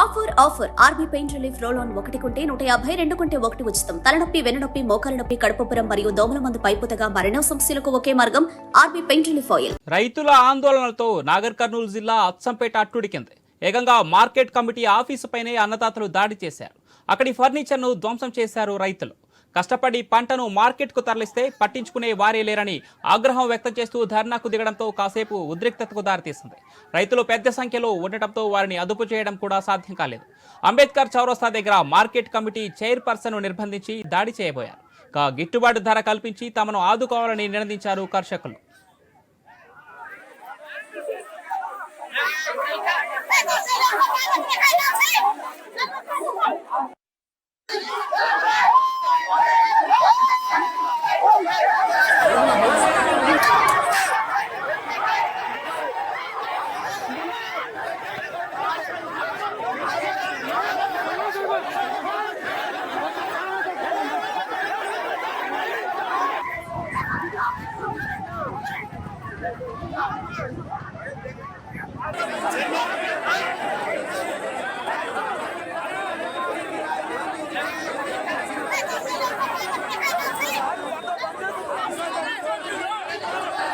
Offer offer. RB pain relief roll on ఒకటి కొంటే నూట యాభై రెండు కొంటే ఒకటి ఉచితం. తలనొప్పి వెన్నునొప్పి మోకాల నొప్పి కడుపుపురం మరియు దోమల మందు పైపుతగా మరణ సమస్యలకు ఒకే మార్గం ఆర్బీ పెయిన్ రిలీఫ్ ఆయిల్. రైతుల ఆందోళనలతో నాగర్ కర్నూలు జిల్లా అచ్చంపేట అట్టుడికింది ఏకంగా మార్కెట్ కమిటీ ఆఫీసు పైనే అన్నదాతలు దాడి చేశారు. అక్కడి ఫర్నిచర్ను ధ్వంసం చేశారు రైతులు. కష్టపడి పంటను మార్కెట్కు తరలిస్తే పట్టించుకునే వారే లేరని ఆగ్రహం వ్యక్తం చేస్తూ ధర్నాకు దిగడంతో కాసేపు ఉద్రిక్తతకు దారితీసింది. రైతులు పెద్ద సంఖ్యలో ఉండటంతో వారిని అదుపు చేయడం కూడా సాధ్యం కాలేదు. అంబేద్కర్ చౌరస్తా దగ్గర మార్కెట్ కమిటీ చైర్పర్సన్ను నిర్బంధించి దాడి చేయబోయారు. గిట్టుబాటు ధర కల్పించి తమను ఆదుకోవాలని నినదించారు కర్షకులు. Thank you.